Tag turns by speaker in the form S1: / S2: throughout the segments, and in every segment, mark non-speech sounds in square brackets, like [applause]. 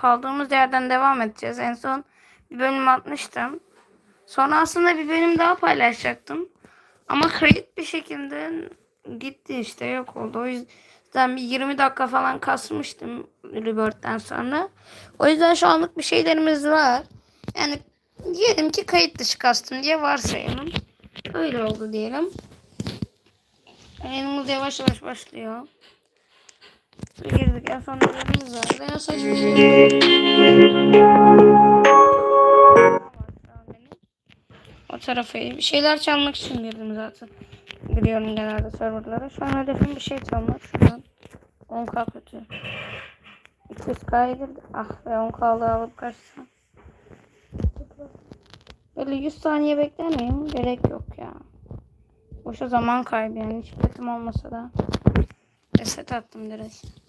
S1: kaldığımız yerden devam edeceğiz. En son bir bölüm atmıştım. Sonra aslında bir bölüm daha paylaşacaktım. Ama kayıt bir şekilde gitti işte yok oldu. O yüzden bir 20 dakika falan kasmıştım Rebirth'ten sonra. O yüzden şu anlık bir şeylerimiz var. Yani diyelim ki kayıt dışı kastım diye varsayalım. Öyle oldu diyelim. Yayınımız yavaş yavaş başlıyor. Girdik en son nelerimiz var. En saçma. O tarafa bir şeyler çalmak için girdim zaten. Giriyorum genelde serverlara. Şu an hedefim bir şey çalmak. Şuradan 10k kötü. 200k'ya girdi. Ah ve 10k'lığı alıp kaçsam. Böyle 100 saniye bekler miyim? Gerek yok ya. Boşa zaman kaybı yani. Hiç olmasa da. Reset attım direkt.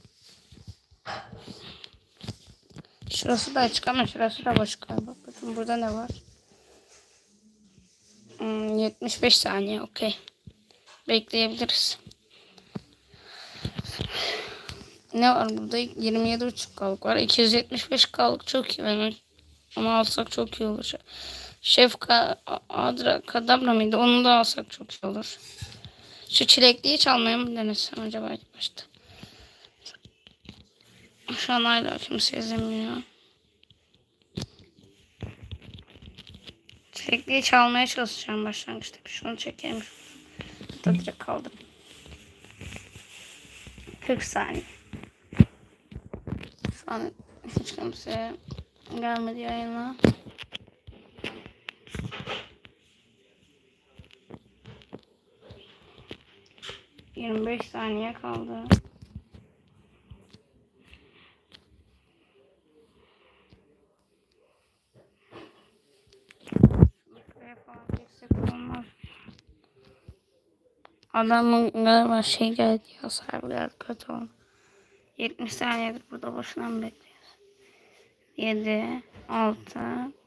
S1: Şurası da açık ama şurası da boş galiba. Bakın burada ne var? Hmm, 75 saniye okey. Bekleyebiliriz. Ne var burada? 27,5 kalık var. 275 kalık çok iyi. Ben onu alsak çok iyi olur. Şef Adra Kadabra mıydı? Onu da alsak çok iyi olur. Şu çilekliği çalmaya mı denesem acaba başta? Şu an hala kimse izlemiyor. Çilekliği çalmaya çalışacağım başlangıçta. Bir Şunu çekeyim. Hatta direkt kaldım. 40 saniye. Şu an hiç kimse gelmedi yayına. Yirmi beş saniye kaldı. Adamın galiba şey geldi ya serverler kötü oldu. 70 saniyedir burada boşuna mı bekliyoruz? 7, 6,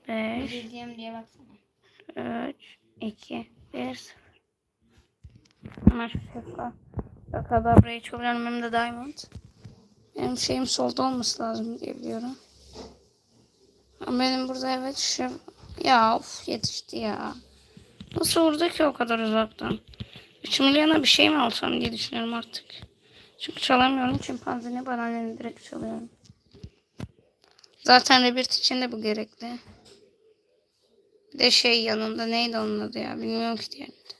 S1: 5,
S2: Bildiğim diye baksana.
S1: 3, 2, 1, 0. Hemen şu şefa. Kadabra'yı çok önemli de Diamond. Benim şeyim solda olması lazım diye biliyorum. Ama benim burada evet şu... Ya of yetişti ya. Nasıl vurdu ki o kadar uzaktan? 3 milyona bir şey mi alsam diye düşünüyorum artık. Çünkü çalamıyorum. Çimpanzini bananeni direkt çalıyorum. Zaten Rebirth için de bu gerekli. Bir de şey yanında neydi onun adı ya bilmiyorum ki diğerini. de.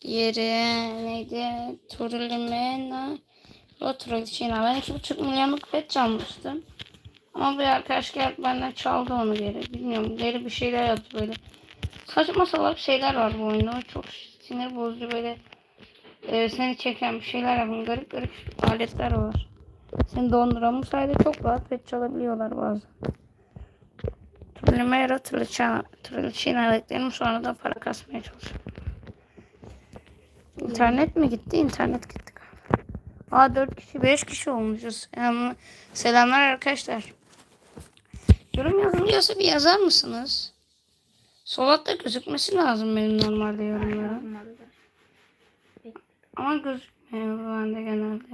S1: Diğeri neydi? Turulimena. Rotrolçina. Ben 2,5 milyonluk pet çalmıştım. Ama bir arkadaş geldi benden çaldı onu geri. Bilmiyorum geri bir şeyler yaptı böyle. Saçma salak şeyler var bu oyunda. Çok sinir bozucu böyle e, seni çeken bir şeyler yapın. Garip garip aletler var. Seni donduran bu sayede çok rahat pet çalabiliyorlar bazen. Tulimera Trilçina Trilçina bekleyelim sonra da para kasmaya çalışıyorum. İnternet mi gitti? İnternet gitti. Aa 4 kişi 5 kişi olmuşuz. Selamlar arkadaşlar. Yorum yazılıyorsa bir yazar mısınız? Sol altta gözükmesi lazım benim normalde yorumlara. Ama gözükmüyor bende genelde.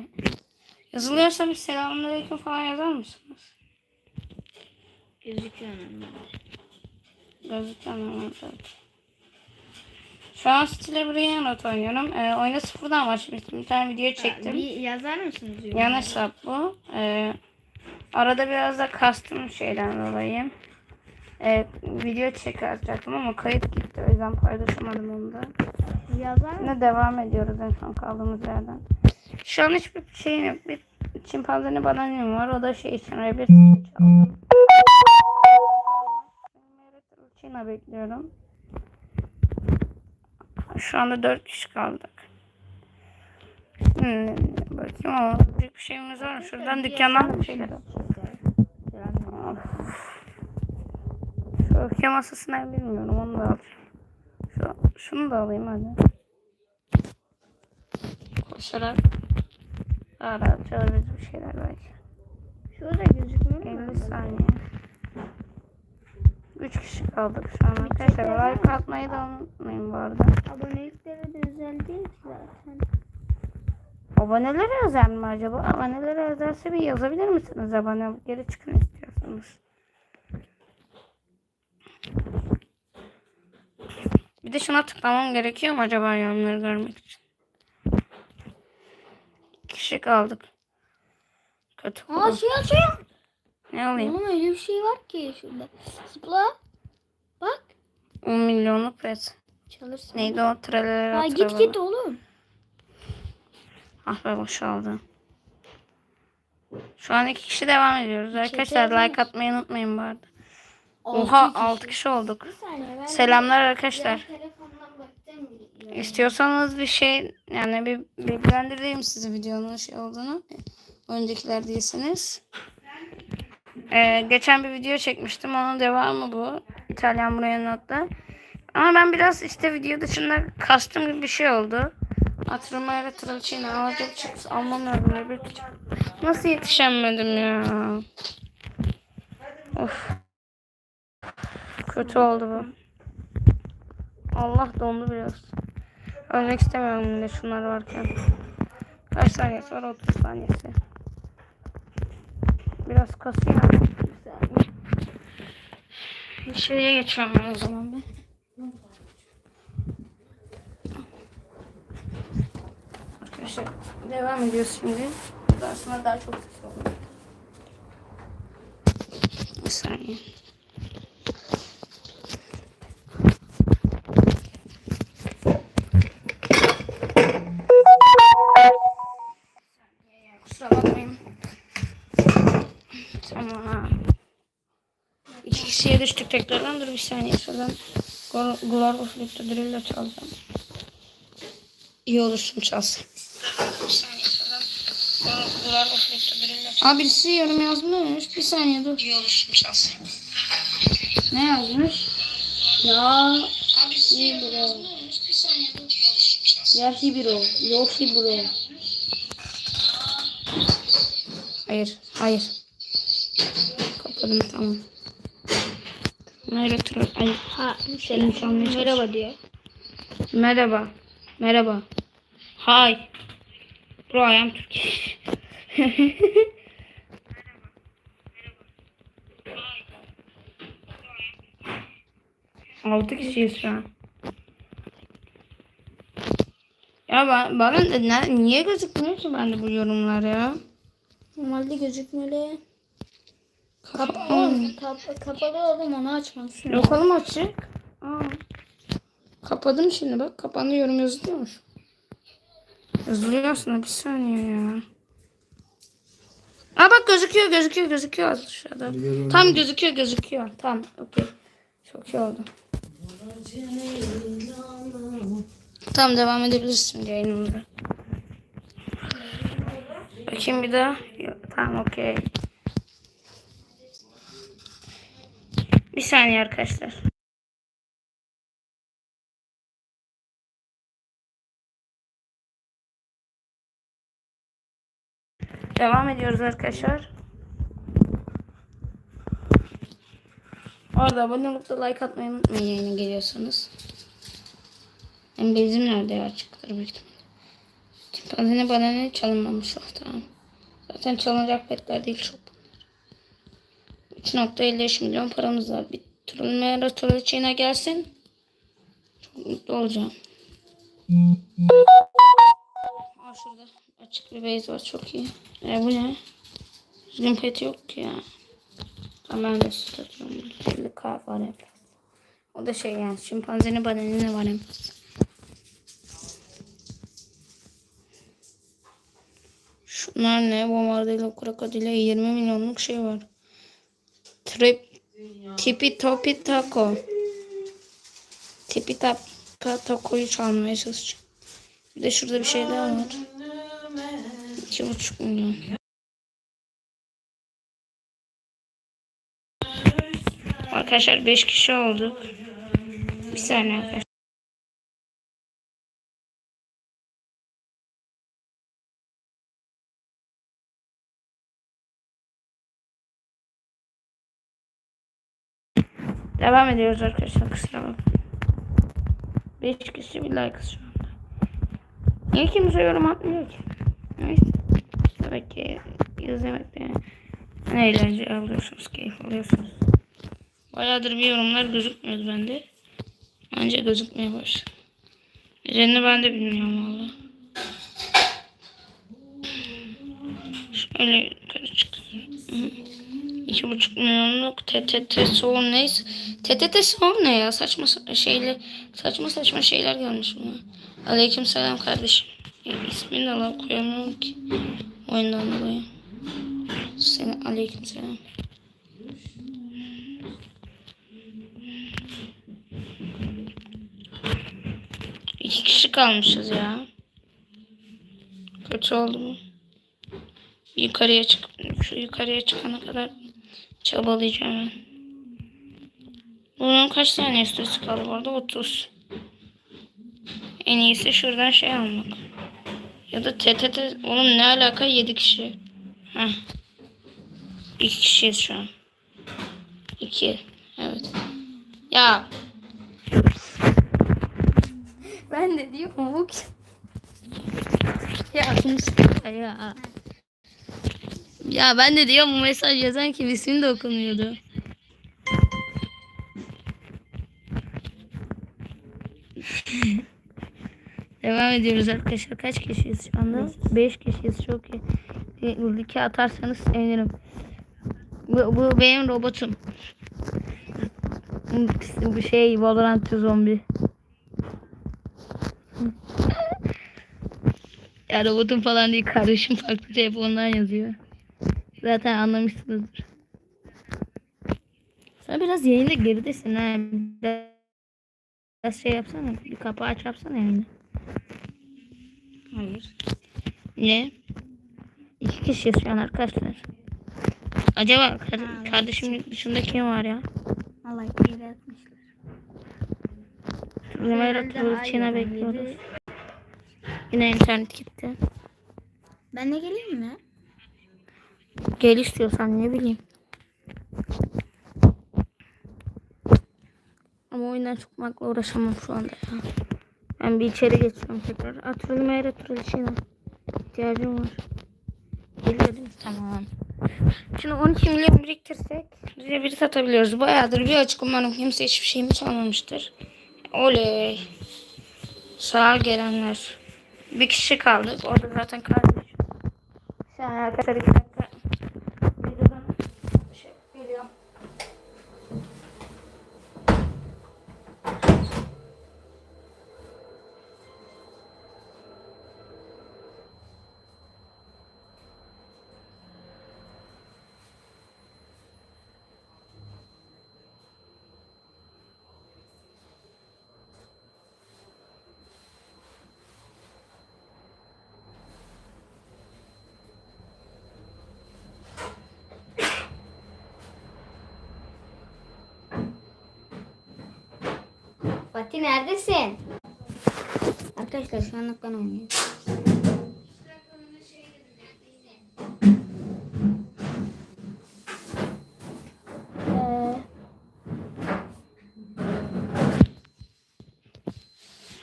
S1: Yazılıyorsa bir selamünaleyküm falan yazar mısınız?
S2: Gözüküyor önemli.
S1: Gözükmüyor zaten. Şu an Stile Brianot oynuyorum. Ee, oyuna sıfırdan başlamıştım. Bir tane video çektim.
S2: Bir yazar mısınız?
S1: Yan hesap bu. Ee, arada biraz da kastım şeyden dolayı. Ee, video çıkartacaktım ama kayıt gitti. O yüzden paylaşamadım onu da.
S2: Yazar mı?
S1: Devam ediyoruz en son kaldığımız yerden. Şu an hiçbir şeyim yok. Bir çimpanzeni bananim var. O da şey için rebir çaldım. Çina bekliyorum. Şu anda dört kişi kaldık. Hmm, bakayım ama büyük bir şeyimiz var. Şuradan dükkandan bir şeyler. Of. Şu öfke masası ne bilmiyorum. Onu da alacağım. Şu, şunu da alayım hadi. Koşarak daha rahat çalarız bir şeyler belki.
S2: Şurada gözükmüyor mu?
S1: 50 saniye. 3 kişi kaldık şu an arkadaşlar. Like atmayı da unutmayın bu arada.
S2: Abonelikleri de özel değil ki zaten.
S1: Abonelere özel mi acaba? Abonelere özelse bir yazabilir misiniz abone? Geri çıkın istiyorsanız. Bir de şuna tıklamam gerekiyor mu acaba yorumları görmek için? Kişi kaldık. Kötü
S2: Aa şey açıyor.
S1: Ne alayım?
S2: Oğlum öyle bir şey var ki şurada. Zıpla. Bak.
S1: 10 milyonluk pet.
S2: Çalışsın.
S1: Neydi o? Tralala
S2: Ha, git git oğlum.
S1: Ah be boşaldı. Şu an iki kişi devam ediyoruz. Arkadaşlar
S2: Çekelim.
S1: like atmayı unutmayın bu arada. Oha
S2: kişi.
S1: 6 kişi olduk.
S2: Saniye
S1: Selamlar arkadaşlar. İstiyorsanız bir şey yani bir bilgilendireyim sizi videonun şey olduğunu. Öncekiler değilsiniz. Ee, geçen bir video çekmiştim. Onun devamı bu. İtalyan buraya notla. Ama ben biraz işte video dışında kastım gibi bir şey oldu. Atırmayla tralçayla alacak çıktı. Almam lazım. ya, Bir Nasıl yetişemedim ya? Of. Kötü oldu bu. Allah dondu biraz. Ölmek istemiyorum yine şunlar varken. Kaç saniyesi var? 30 saniyesi. Biraz kasıyor. Bir şeye geçiyorum ben o zaman ben. Devam ediyoruz şimdi. Daha sonra daha çok olur. Bir saniye. Düştük tekrardan. Dur bir saniye şuradan. Glo- Global Flip'te drill çalacağım. İyi olursun çalsın. Aa birisi yorum yazmış. Bir saniye dur. İyi olursun çalsın. Ne yazmış? Ya. İyi bro. Yahi bro. Yoshi bro. Hayır, hayır. Kapadım tamam. Merhaba. Ay,
S2: Ha,
S1: senin çalmaya çalış.
S2: merhaba diyor.
S1: Merhaba. Merhaba. Hi. Bro, I am Turkish. [laughs] Altı kişiyiz şu an. Ya ben, bana ne, niye gözükmüyor ki bende bu yorumlar ya?
S2: Normalde gözükmeli. Oğlum kap kapalı oğlum onu açmalısın.
S1: Yok oğlum açık. Aa. Kapadım şimdi bak. Kapandı yorum yazılıyormuş. Yazılıyor aslında bir saniye ya. Aa bak gözüküyor gözüküyor gözüküyor aşağıda. Tam gözüküyor gözüküyor. Tamam okey. Çok iyi oldu. Tamam devam edebilirsin yayınımıza. Bakayım bir daha. Yok, Tamam okey. Bir saniye arkadaşlar. Devam ediyoruz arkadaşlar. Orada abone olup da like atmayı unutmayın yayına geliyorsanız. Hem bizim nerede açıktır büyük ihtimalle. Çimpanzini bana ne çalınmamış tamam. Zaten çalınacak petler değil çok. 3.55 milyon paramız var. Bir turulmaya rotolu içine gelsin. Mutlu olacağım. Aa şurada açık bir base var çok iyi. E bu ne? Düzgün pet yok ki ya. Tamam süt atıyorum. 50k var fazla. O da şey yani şimpanzenin badenine var fazla. Şunlar ne? Bombardilo krokodile 20 milyonluk şey var. Trip Tipi topi taco. Tipi taka takoyu çalmaya çalışacağım. Bir de şurada bir şey daha var. İki buçuk milyon. Arkadaşlar 5 kişi olduk. Bir saniye arkadaşlar. Devam ediyoruz arkadaşlar kusura bakmayın. 5 kişi bir like şu anda. Niye kimse yorum atmıyor ki? Neyse. Tabii ki izlemekte ne eğlence alıyorsunuz, keyif alıyorsunuz. Bayağıdır bir yorumlar gözükmüyordu bende. Anca gözükmeye başladı. Nedenini ben de bilmiyorum valla. Şöyle yukarı çıkıyorum. Hı. İki buçuk milyonluk TTT son neyse. TTT son ne ya? Saçma sa- şeyle saçma saçma şeyler gelmiş buna. Aleyküm selam kardeşim. İsmini de lan koyamıyorum ki. Oyundan dolayı. Selam, aleyküm selam. İki kişi kalmışız ya. Kötü oldu mu? Yukarıya çık şu yukarıya çıkana kadar çabalayacağım ben. Bunun kaç tane süresi kaldı bu arada? 30. En iyisi şuradan şey almak. Ya da TTT oğlum ne alaka 7 kişi. Heh. 2 kişiyiz şu an. 2. Evet. Ya. Ben de diyorum bu. Ya ya. Ya ben de diyorum bu mesaj yazan kim ismini de okumuyordu. [laughs] Devam ediyoruz arkadaşlar. Kaç kişiyiz şu anda? 5 kişiyiz. Çok iyi. Bir iki atarsanız sevinirim. Bu, bu benim robotum. Bu şey Valorant zombi. [laughs] ya robotum falan değil. Kardeşim farklı telefondan yazıyor. Zaten anlamışsınızdır. Sen biraz yayında geridesin ha. Biraz şey yapsana. Bir kapağı aç yapsana yani.
S2: Hayır.
S1: Ne? İki kişiyiz şu an arkadaşlar. Acaba kar- kardeşim dışında kim var ya?
S2: Vallahi iyi atmışlar.
S1: Rümeyra Tuğçin'e
S2: hayır,
S1: bekliyoruz. Yine internet gitti.
S2: Ben de geleyim mi?
S1: Gel istiyorsan ne bileyim. Ama oyundan çıkmakla uğraşamam şu anda ya. Ben bir içeri geçiyorum tekrar. Atırıl meyre Tuğçin'e. İhtiyacım var. Geliyorum. Tamam. Şimdi 12 milyon biriktirsek bize biri satabiliyoruz. Bayağıdır bir açık umarım kimse hiçbir şeyimi çalmamıştır. Oley. Sağ gelenler. Bir kişi kaldık. O da zaten kardeş. An arkadaşlar
S2: Fatih neredesin? Arkadaşlar şu anlık ben oynuyorum.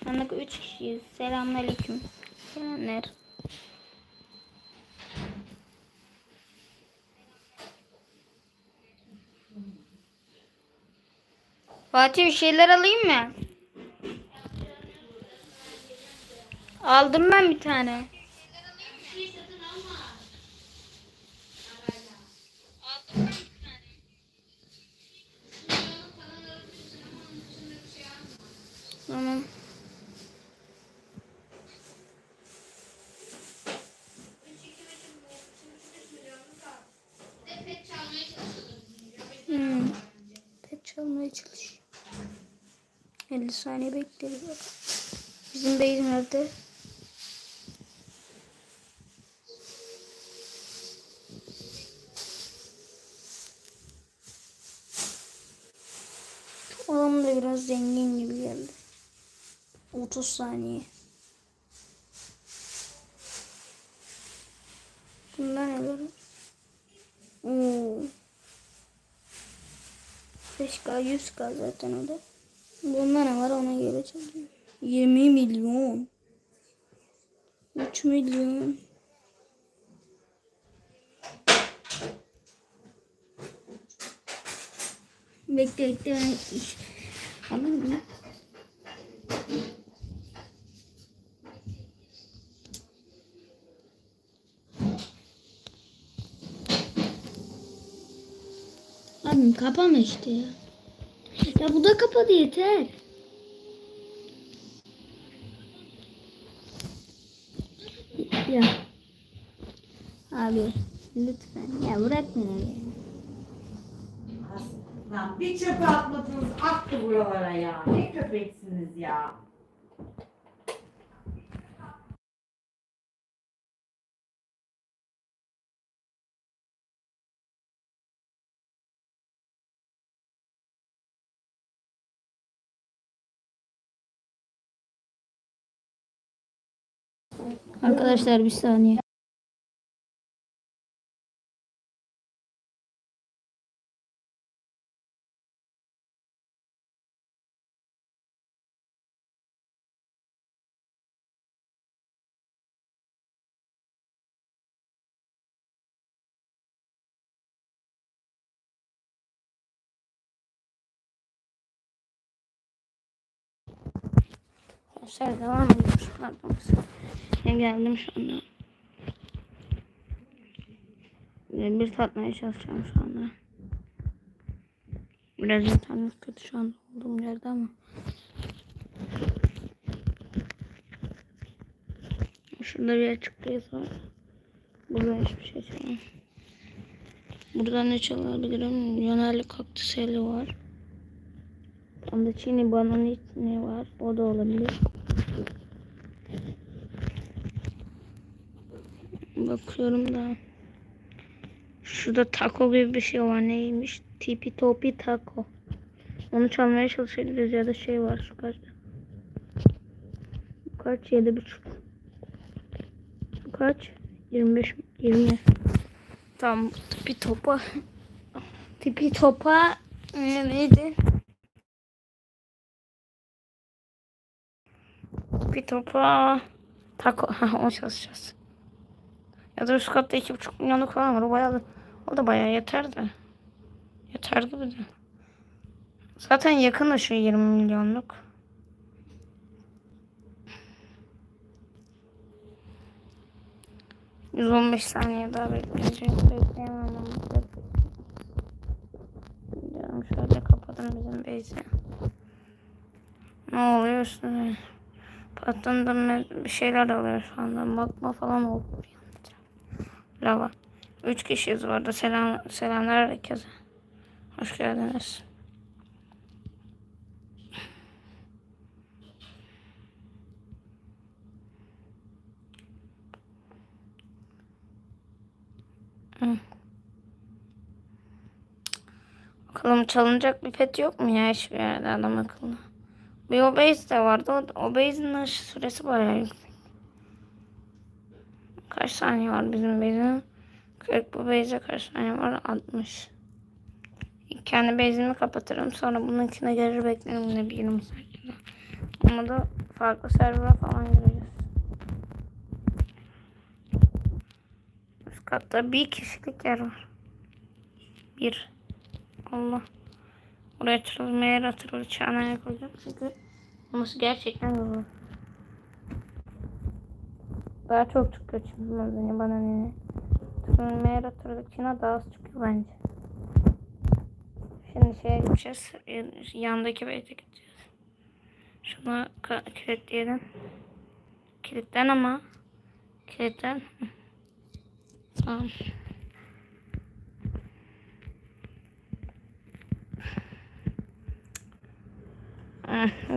S2: Ee, anlık 3 kişiyiz. Selamünaleyküm. Gelenler. Fatih bir şeyler alayım mı? Aldım ben bir tane. Tamam. Hmm. Pet çalmaya çalış. 50 saniye bekleriz. Bizim bey nerede? zengin gibi geldi. 30 saniye. Bundan ne var? Oo. 5K 100K zaten o da. Bundan ne var ona göre çalışıyor. 20 milyon. 3 milyon. Bekle bekle ben alayım mı? Abim kapama işte ya. Ya bu da kapadı yeter. Ya. Abi lütfen ya bırak beni.
S3: Lan bir çöpe atmadınız attı buralara ya. Ne köpeksiniz ya.
S2: Arkadaşlar bir saniye.
S1: Arkadaşlar devam ediyoruz. Pardon. Ben geldim şu anda. Bir tatmaya çalışacağım şu anda. Biraz internet kötü şu anda olduğum yerde ama. Şurada bir açıklayız var. Burada hiçbir şey çalamam. Burada ne çalabilirim? Yonelli kaktüseli var. Onda Çin'i bananı ne var? O da olabilir. Bakıyorum da. Şurada taco gibi bir şey var. Neymiş? Tipi topi taco. Onu çalmaya çalışabiliriz ya da şey var şu kaçta. Bu kaç? Yedi buçuk. Bu kaç? 25 20. Tamam. Tipi topa. Tipi topa e, neydi? Bir topa taco. [laughs] Onu çalışacağız. Ya da üst katta iki buçuk milyonluk falan var. O bayağı o da bayağı yeter de. Yeterdi bir de. Zaten yakın da şu 20 milyonluk. ...115 saniye daha bekleyeceğim. Bekleyemem ama. Gidiyorum şöyle kapatalım bizim base'i. Ne oluyor üstüne? Patrondan bir şeyler alıyor şu anda. Magma falan oldu. Lava. Üç kişiyiz bu. Selam, selamlar herkese. Hoş geldiniz. Hı. Bakalım çalınacak bir pet yok mu ya hiçbir yerde adam akıllı. Bir obez de vardı. O, obezin süresi bayağı yüksek. Kaç saniye var bizim bezin? 40 bu beze kaç saniye var? 60. Kendi bezimi kapatırım. Sonra bununkine gelir beklerim yine bir 20 saniye. Ama da farklı server'a falan gireceğiz. Üst katta bir kişilik yer var. Bir. Allah. Oraya tırılmaya yer atırılır. Çanaya koyacağım. Çünkü olması gerçekten zor. Daha çok çıkıyor çizmez beni bana ne. Tırılmaya yer atırıldıkça daha az çıkıyor bence. Şimdi şeye gideceğiz. Yandaki beyte gideceğiz. Şunu kilitleyelim. Kilitten ama. Kilitten. Tamam.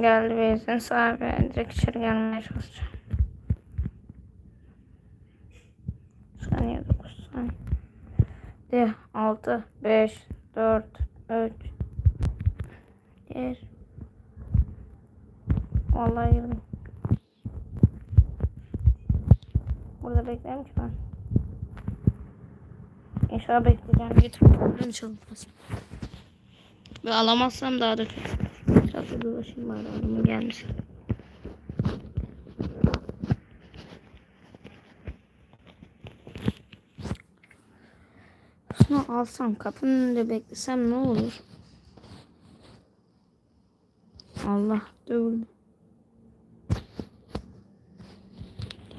S1: Geldi bezin sahibi. Direkt içeri gelmeye çalışacağım. Saniye 9 saniye. De 6 5 4 3 1 Vallahi. Burada beklerim ki ben. İnşallah bekleyeceğim. Buradan çalınmaz. Ve alamazsam daha da kötü. Biraz dolaşayım bari adamın gelmiş. Şunu alsam kapının önünde beklesem ne olur?
S2: Allah dövüldü.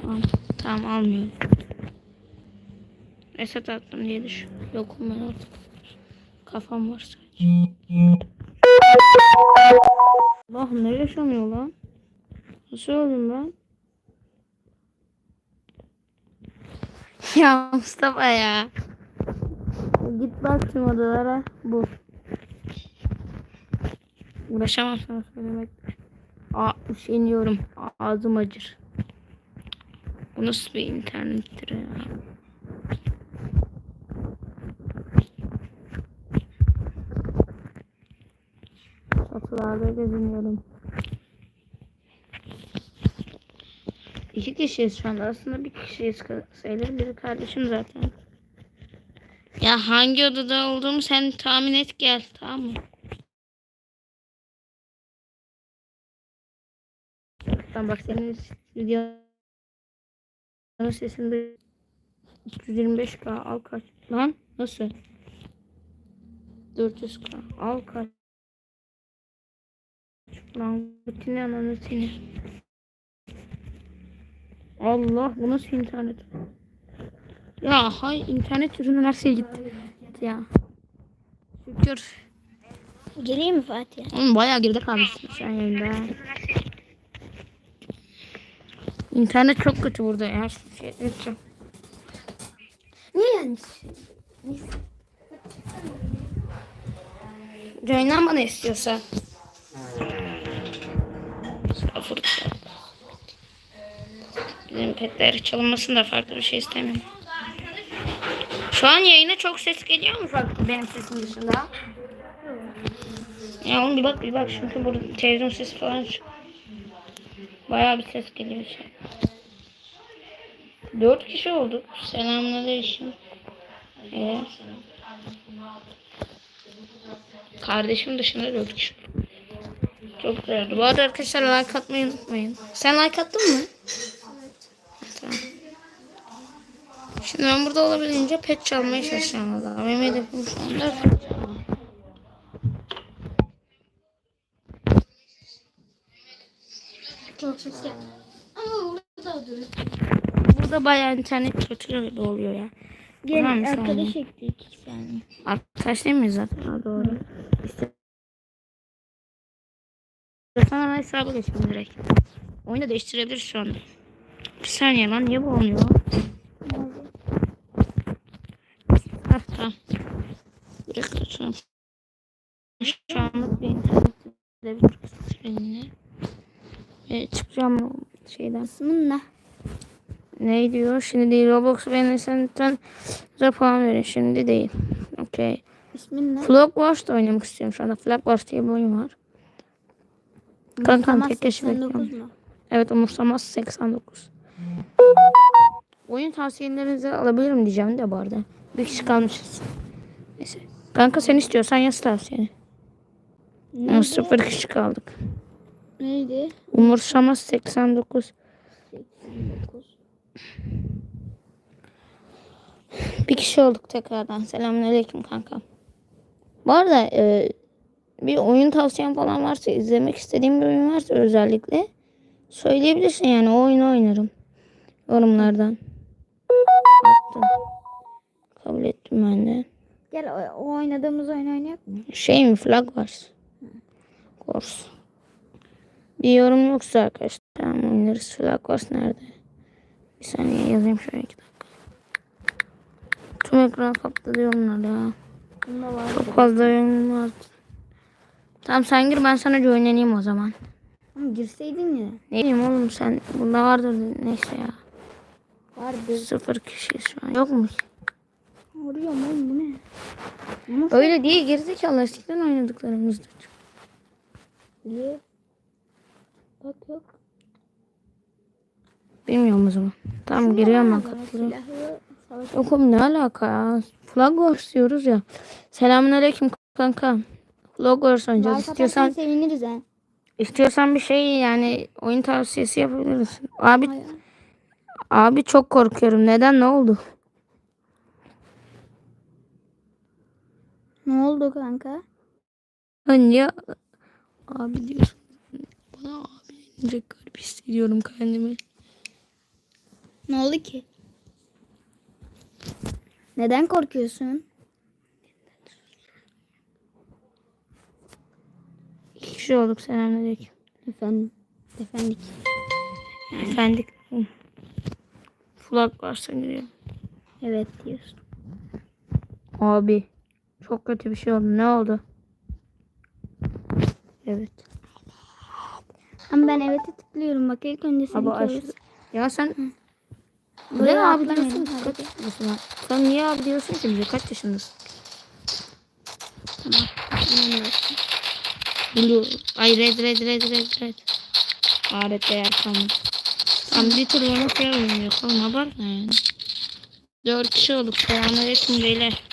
S1: Tamam. Tamam almıyorum. Reset attım diye düşün. Yokum ben artık. Kafam var sadece. Allah'ım ne yaşanıyor lan? Nasıl öldüm ben? Ya Mustafa ya. Git bak tüm odalara. Bu. Uğraşamam sana söylemek. Aa, üşeniyorum. Ağzım acır. Bu nasıl bir internettir ya? Satılarda geziniyorum. İki kişiyiz şu anda. Aslında bir kişiyiz sayılır. Biri kardeşim zaten. Ya hangi odada olduğumu sen tahmin et gel. Tamam mı? Tamam bak senin videonun sesinde 325k al kaç. Lan nasıl? 400k al kaç. Lan bütün ananı seni. Allah bu nasıl internet? Ya hay internet ürünü her şey gitti. ya. Şükür.
S2: Geleyim mi Fatih?
S1: Oğlum bayağı geride kalmışsın sen yayında. İnternet çok kötü burada ya. Şey, yapacağım.
S2: Niye yani?
S1: Join'dan bana istiyorsa. Estağfurullah. Bizim petler çalınmasın da farklı bir şey istemiyorum. Şu an yayına çok ses geliyor mu benim sesim dışında? Ya oğlum bir bak bir bak çünkü burada televizyon sesi falan çık- Bayağı bir ses geliyor an. Dört kişi olduk. Selamünaleyküm. Evet. Kardeşim dışında dört kişi. Çok güzeldi. Bu arada arkadaşlar like atmayı unutmayın. Sen like attın mı? Tamam. Şimdi ben burada olabildiğince pet çalmaya çalışacağım valla. Anda pet çalmak.
S2: Çok ses. Ama burada durur.
S1: Burada bayağı internet kötü oluyor ya.
S2: Gel
S1: Tamam,
S2: arkadaş ekledik iki saniye.
S1: Arkadaş değil miyiz zaten? Ha, doğru. İşte. Sana ben hesabı geçeyim direkt. Oyunu değiştirebilir şu anda. Bir saniye lan niye bu olmuyor? Hah tamam. Açalım. Şu anlık bir internet bir seninle. Ve çıkacağım şeyden.
S2: İsmin ne?
S1: Diyor? Şimdi değil. Roblox beğenirsen lütfen bize puan verin. Şimdi değil. Okey.
S2: İsmin ne?
S1: Flag Wars da oynamak istiyorum şu anda. Flag Wars diye bir oyun var. Kankam tek
S2: 89
S1: bekliyorum. Evet umursamaz 89. Oyun tavsiyelerinizi alabilirim diyeceğim de bu arada. Bir kişi kalmışız. Neyse. Kanka sen istiyorsan yaz tavsiyeni.
S2: Neydi?
S1: sıfır kişi kaldık.
S2: Neydi?
S1: Umursamaz 89. Bir kişi olduk tekrardan. Selamünaleyküm kanka. Bu arada e, bir oyun tavsiyen falan varsa izlemek istediğim bir oyun varsa özellikle söyleyebilirsin yani o oyunu oynarım. Yorumlardan. Attım. Kabul ettim ben de.
S2: Gel o, o oynadığımız oyunu oynayak mı?
S1: Şey mi flag Wars? Course. Bir yorum yoksa arkadaşlar tamam oynarız. Flag Wars nerede? Bir saniye yazayım şöyle iki dakika. Tüm ekran kapladı yorumlar ya.
S2: Bunda var.
S1: Çok fazla yorum var. Tamam sen gir ben sana oynayayım o zaman.
S2: Ama girseydin ya.
S1: Ne bileyim oğlum sen bunda vardır neyse ya.
S2: Vardı.
S1: Sıfır kişi şu an. Yok mu?
S2: Arıyorum oğlum bu ne? Nasıl
S1: Öyle değil gerizekalı eskiden oynadıklarımızdır.
S2: biliyor? Bak yok.
S1: Bilmiyorum o zaman. Tamam giriyorum ben katılıyorum. Yok oğlum ne alaka ya? Flag Wars diyoruz ya. Selamünaleyküm kanka. Flag Wars oynayacağız. İstiyorsan,
S2: seviniriz ha.
S1: istiyorsan bir şey yani oyun tavsiyesi yapabiliriz. Abi
S2: Hayır.
S1: abi çok korkuyorum. Neden ne oldu?
S2: Ne oldu kanka?
S1: Ya abi diyorsun. Direkt garip hissediyorum kendimi.
S2: Ne oldu ki? Neden korkuyorsun?
S1: İki kişi olduk selamünaleyküm.
S2: Efendim. Efendik.
S1: Efendik. Kulak varsa giriyorum.
S2: Evet diyorsun.
S1: Abi. Çok kötü bir şey oldu. Ne oldu? Evet.
S2: Ama ben evet'e tıklıyorum. Bak ilk önce seni
S1: Abi aşırı... Ya sen...
S2: Buraya
S1: ne abi diyorsun? Kaç yaşındasın? Sen niye abi diyorsun ki bize? Kaç yaşındasın?
S2: Tamam.
S1: Blue. Ay red red red red red. Aa red değer kalmadı. Tamam bir tur onu koyalım yapalım abartma yani. Dört kişi olduk. Selamünaleyküm beyler.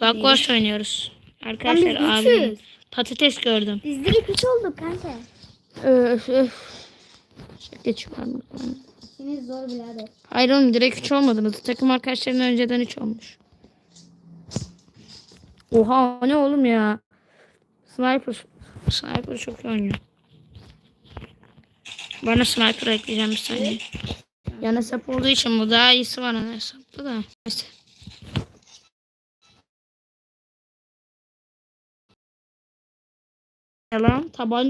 S1: Black oynuyoruz. Arkadaşlar abi patates gördüm.
S2: Biz direkt üç olduk kanka.
S1: Öf öf. Geçiyorlar mı?
S2: İkiniz zor birader.
S1: Hayır oğlum direkt 3 olmadınız. Takım arkadaşlarının önceden 3 olmuş. Oha ne oğlum ya. Sniper. Sniper çok iyi oynuyor. Bana sniper ekleyeceğim bir saniye. Yan hesap olduğu için bu daha iyisi var ana hesapta da. Neyse. Ela tá bom.